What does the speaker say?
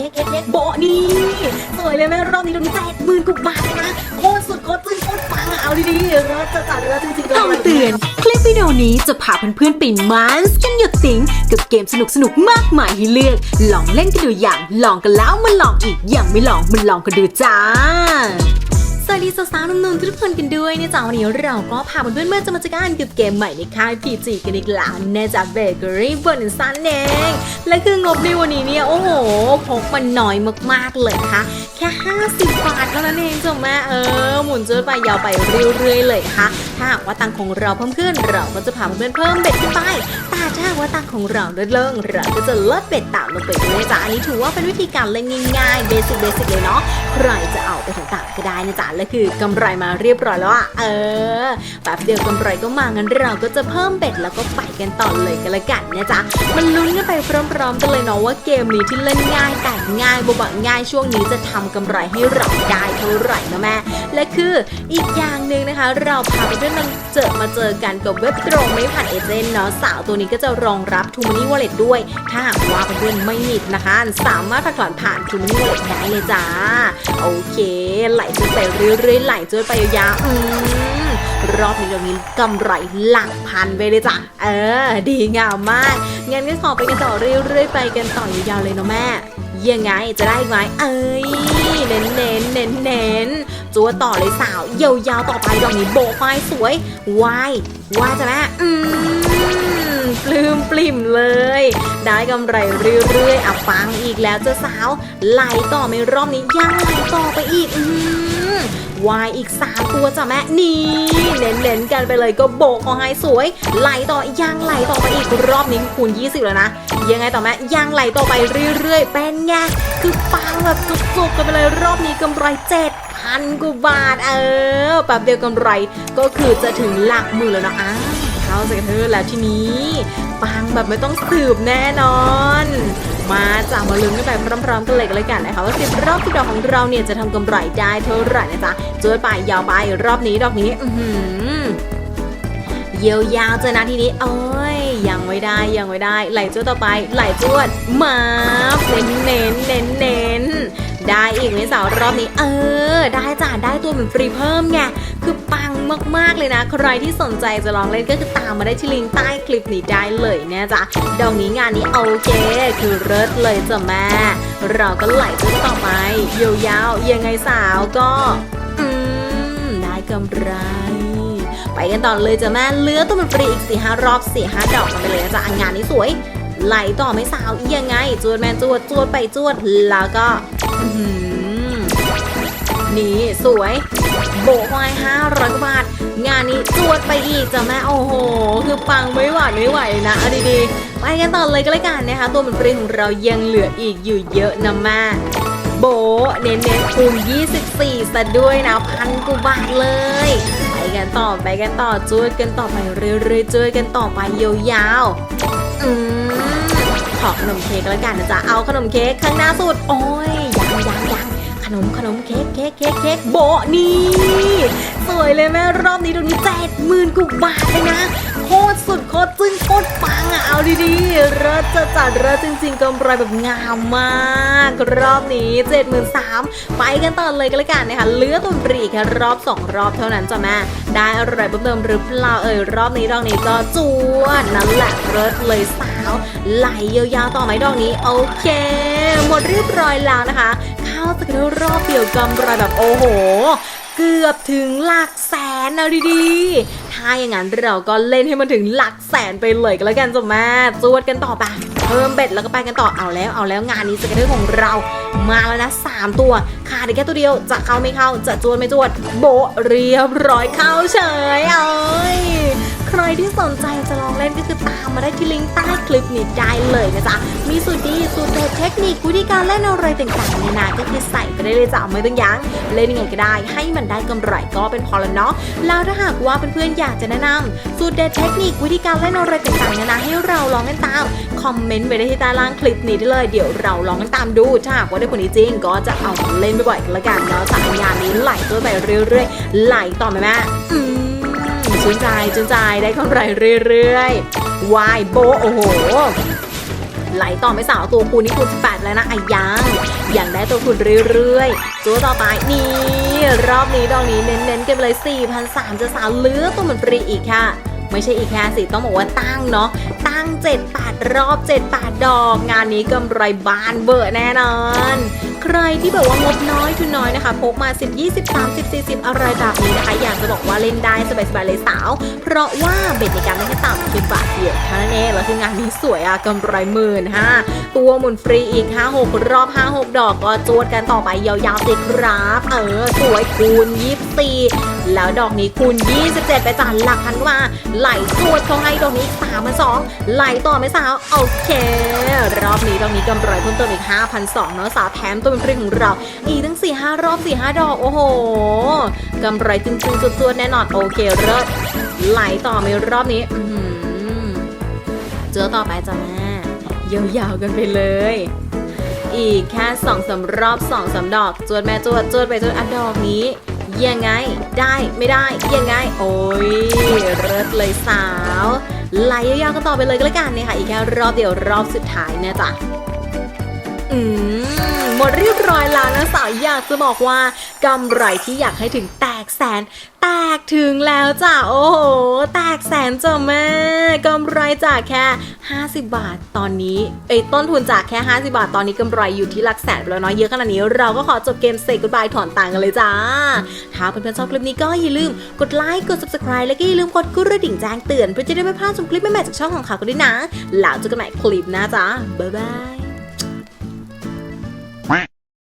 ค้กเค้กเค้กโบะนี่สวยเลยแม่รอบนี้โดนแจกหมื่นกว่าบาทเลยนะโคตรสุดโคตรจึ้งโคตรปังอะเอาดีๆเราจะจัดแล้วจริงๆคำเตือน คลิปวิดีโอนี้จะพาเพื่อนๆไปมันส์กันหยดติ๋งกับเกมสนุกๆ มากมายให้เลือก ลองเล่นกันดูอย่าง ลองกันแล้วมาลองอีกยังไม่ลองมันลองกันดูจ้าส วัสดีสาวๆนุ่มๆทุกคนกันด้วยนะจ๊ะวันนี้เราก็พาเพื่อนๆมาจะมาจัดการกับเกมใหม่ในค่าย PG กันอีกแล้วนะจ๊ะเบเกอรี่บนซันเองและคืองบในวันนี้เนี่ยโอ้โหพกมันน้อยมากๆเลยค่ะแค่ 50 บาทเท่านั้นเองจ้ะแม่เออหมุนเจอไปยาวไปเรื่อยๆเลยค่ะถ้าหากว่าตังของเราเพิ่มขึ้น เราก็จะพาเพื่อนๆเพิ่มเบ็ดขึ้นไปแต่ถ้าว่าตังของเราลดลงเราก็จะลดเบ็ดต่ำลงไปด้วยจ๊ะอันนี้ถือว่าเป็นวิธีการเล่นง่ายๆเบสิกเบสิกเลยเนาะใครจะเอาไปต่างๆก็ได้นะจ๊ะและคือกำไรมาเรียบร้อยแล้วอะเออแป๊บเดียวกำไรก็มางั้นเราก็จะเพิ่มเบ็ดแล้วก็ไปกันต่อเลยกันละกันนะจ๊ะมันลุ้นกันไปพร้อมๆกันเลยเนาะว่าเกมนี้ที่เล่นง่ายแต่ง่ายบบะง่ายช่วงนี้จะทำกำไรให้เราได้เท่าไหร่นะแม่และคืออีกอย่างหนึ่งนะคะ เราพาไปเพื่อนเจอมาเจอกันกับเว็บตรงไม่ผ่านเอเจนต์เนาะสาวตัวนี้ก็จะรองรับ t ู m ม n ี y Wallet ด้วย ถ้าหากว่าเพื่อนๆไม่มีนะคะสามารถผ่านผ่าน t ู m ม n ี y Wallet ได้เลยจ้าโอเค ไหลจนไปเรื่อยๆไหลจนไปยาวๆอืมรอบนี้เรามีกำไรหลักพันไปเลยจ้ะ เออ ดีงามมาก งั้นก็ขอไปกันต่อเรื่อยๆไปกันต่อยาวๆเลยเนาะแม่ ยังไงจะได้ไหมเอ้ย เน้นเน้นเน้นเน้นๆจัวต่อเลยสาวยาวๆต่อไปดอกนี้โบกไฟสวยวายวายจ้ะแม่ อืม ปลื้มปลิ่มเลย ได้กำไรเรื่อยๆอะฟังอีกแล้วเจ้าสาวไหลต่อไม่รอบนี้ยังไหลต่อไปอีกอืวายอีกสามตัวจ้ะแม่นี่เน้นๆกันไปเลยก็โบกขอให้สวย ไหลต่อยังไหลต่อไปอีกรอบนี้คูณ 20 แล้วนะ ยังไงต่อแม่ยังไหลต่อไปเรื่อยๆ เป็นไงคือปังแบบจุกๆกันไปเลยรอบนี้กำไรเจ็ด พันกว่าบาทเออแป๊บเดียวกำไรก็คือจะถึงหลักหมื่นแล้วนะอ้าวเข้าใจเธอแล้วทีนี้ปังแบบไม่ต้องสืบแน่นอน มาจากมาลุ้นกันไปพร้อมๆกันเลยกันเลยกันนะคะว่าสิบรอบที่ดอกของเราเนี่ยจะทำกำไรได้เท่าไหร่นะจ๊ะจวดไปยาวไปรอบนี้ดอกนี้ อืเยียวยาวเจอนะทีนี้โอ้ยยังไม่ได้ยังไม่ได้ ไหลจวดต่อไป ไหลจวดมาเน้นเน้นเน้นเน้น ได้อีกในสาวรอบนี้ เออ ได้จ้ะได้ตัวเหมือนฟรีเพิ่มไงคือปังมากๆเลยนะ ใครที่สนใจจะลองเล่นก็คือตามมาได้ที่ลิงก์ใต้คลิปนี้ได้เลยนะจ๊ะดอกนี้งานนี้โอเค คือเลิศเลยจ้ะแม่ เราก็ไหลจวดต่อไปยาวๆยังไงสาวก็ อืมได้กำไรไปกันต่อเลยจ้ะแม่เลือตัวมันฟรีอีกสี่ห้ารอบสี่ห้าดอกกันไปเลยนะจ๊ะงานนี้สวย ไหลต่อไม่สาวยังไง จวดแมนจวดจวดไปจวดแล้วก็นี่สวย โบกไว้ห้าร้อยกว่าบาท งานนี้จวดไปอีกจ้ะแม่โอ้โห คือปังไม่หวานไม่ไหวนะอดีๆไปกันต่อเลยก็แล้วกันนะคะ ตัวมันฟรีของเรายังเหลืออีกอยู่เยอะนะแม่โบเน้นเน้นๆคูณ24ซะด้วยนะพันกว่าบาทเลย ไปกันต่อไปกันต่อจุ้ยกันต่อไปเรื่อยๆจุ้ยกันต่อไปยาวๆอืม ขอขนมเค้กแล้วกันนะจ๊ะเอาขนมเค้กข้างหน้าสุด โอ้ยยังยังยังขนมขนมเค้กเค้กเค้กเค้กโบนี่สวยเลยแม่รอบนี้ดูนี้แจกหมื่นกว่าบาทเลยนะโคตรสุดโคตรจึ้งโคตรปังอะเอาดีๆเริศจะจัดเริศจริงๆกำไรแบบงามมาก รอบนี้7 3 0 0 0ไปกันต่อเลยกันละกันนะคะเลือตุนปรีแค่รอบ2รอบเท่านั้นจ้ะแม่ได้อะไรเพิ่มเติมหรือเปล่าเอ่ยรอบนี้ดอกนี้ก็จวดนั่นแหละเริศเลยสา วไหลยาวๆต่อไหมดอกนี้โอเค หมดเรียบร้อยแล้วนะคะเข้าจากกันรอบเดียวกำไรแบบโอ้โห เกือบถึงหลักแสนเอาดีๆ ถ้าอย่างนั้นเราก็เล่นให้มันถึงหลักแสนไปเลยกันแล้วกันจ้ะแม่จวดกันต่อไปเพิ่มเบ็ดแล้วก็ไปกันต่อเอาแล้วเอาแล้วงานนี้สเก็ตเตอร์ของเรามาแล้วนะ 3 ตัวขาดแค่ตัวเดียวจะเข้าไม่เข้าจะจวดไม่จวดโบเรียบร้อยเข้าเฉยเอ้ย ใครที่สนใจจะลองเล่นก็คือตามมาได้ที่ลิงก์ใต้คลิปนี้ได้เลยนะจ๊ะ มีสูตรดีสูตรเด็ดเทคนิควิธีการเล่นอะไรต่างๆนานาก็คือใส่ไปได้เลยจ้ะไม่ต้องยั้งเล่นยังไงก็ได้ ให้มันได้กำไรก็เป็นพอแล้วเนาะแล้วถ้าหากว่าเพื่อนๆอยากจะแนะนำสูตรเด็ดเทคนิควิธีการเล่นอะไรต่างๆนานาให้เราลองกันตามคอมเมนต์ไว้ได้ที่ใต้ล่างคลิปนี้ได้เลยเดี๋ยวเราลองกันตามดูถ้าหากว่าได้ผลจริงก็จะเอามาเล่นบ่อยๆกันละกันเนาะจากงานนี้ไหลตัวไปเรื่อยๆไหลต่อไหมแม่ อืมชื่นใจชื่นใจได้กำไรเรื่อยๆวายโบโอ้โหไหลต่อไม่สาวตัวคูณนี่คูณ18แล้วนะไอ้ยังยังได้ตัวคูณเรื่อยๆตัวต่อไปนี่ รอบนี้ดอกนี้เน้นๆกันไปเลย4,300จะสาวเหลือตัวเหมือนฟรีอีกค่ะ ไม่ใช่อีกแค่สิต้องบอกว่าตั้งเนาะตั้ง 7 8 รอบ 7 8 ดอก งานนี้กำไรบานเบอร์แน่นอน ใครที่แบบว่างบน้อยทุนน้อยนะคะพกมา 10 20 30 40 อะไรแบบนี้นะคะ อยากจะบอกว่าเล่นได้สบายๆเลยสาว เพราะว่าเบ็ดในการเล่นแค่ต่ำเป็นบาทเดียวเท่านั้นเองแล้วคืองานนี้สวยอะกำไรหมื่นฮะตัวหมุนฟรีอีก 5 6 รอบ 5 6 ดอกก็จวดกันต่อไปยาวๆสิครับ เออ สวยคูณ24แล้วดอกนี้คูณ 27 ไปจานหลักพันกว่า ไหลจวดเขาให้ดอกนี้อีก3 2 0 0ไหลต่อไหมสาว โอเค รอบนี้ดอกนี้กำไรเพิ่มเติมอีก5,200เนาะสาวแถมตัวเป็นฟรีของเรา อีกทั้ง4 5รอบ4 5ดอก โอ้โหกำไรจึงๆจวดๆแน่นอน โอเคเริ่มไหลต่อไหมรอบนี้เจอต่อไปจ้ะแม่ยาวๆกันไปเลย อีกแค่สองสามรอบสองสามดอกจวดแม่จวดจวดไปจวดอันดอกนี้ยังไงได้ไม่ได้ยังไง โอ้ยเลิศเลยสาวไหลยาวๆกันต่อไปเลยก็แล้วกันเนี่ยค่ะ อีกแค่รอบเดียวรอบสุดท้ายนะจ๊ะอืม หมดเรียบร้อยแล้วนะสาวอยากจะบอกว่ากำไรที่อยากให้ถึงแตกแสนแตกถึงแล้วจ้ะโอ้โหแตกแสนจ้ะแม่กำไรจากแค่ 50 บาทตอนนี้เอ้ต้นทุนจากแค่ 50 บาทตอนนี้กำไรอยู่ที่หลักแสนไปแล้วเนาะเยอะขนาดนี้เราก็ขอจบเกมเซกุดบายถอนตังกันเลยจ้า ถ้าเพื่อนๆชอบคลิปนี้ก็อย่าลืมกดไลค์กด subscribe แล้วก็อย่าลืมกดกระดิ่งแจ้งเตือนเพื่อจะได้ไม่พลาดชมคลิปใหม่ๆจากช่องของเขากันด้วยนะแล้วเจอกันใหม่คลิปหน้าจ้าบ๊ายบาย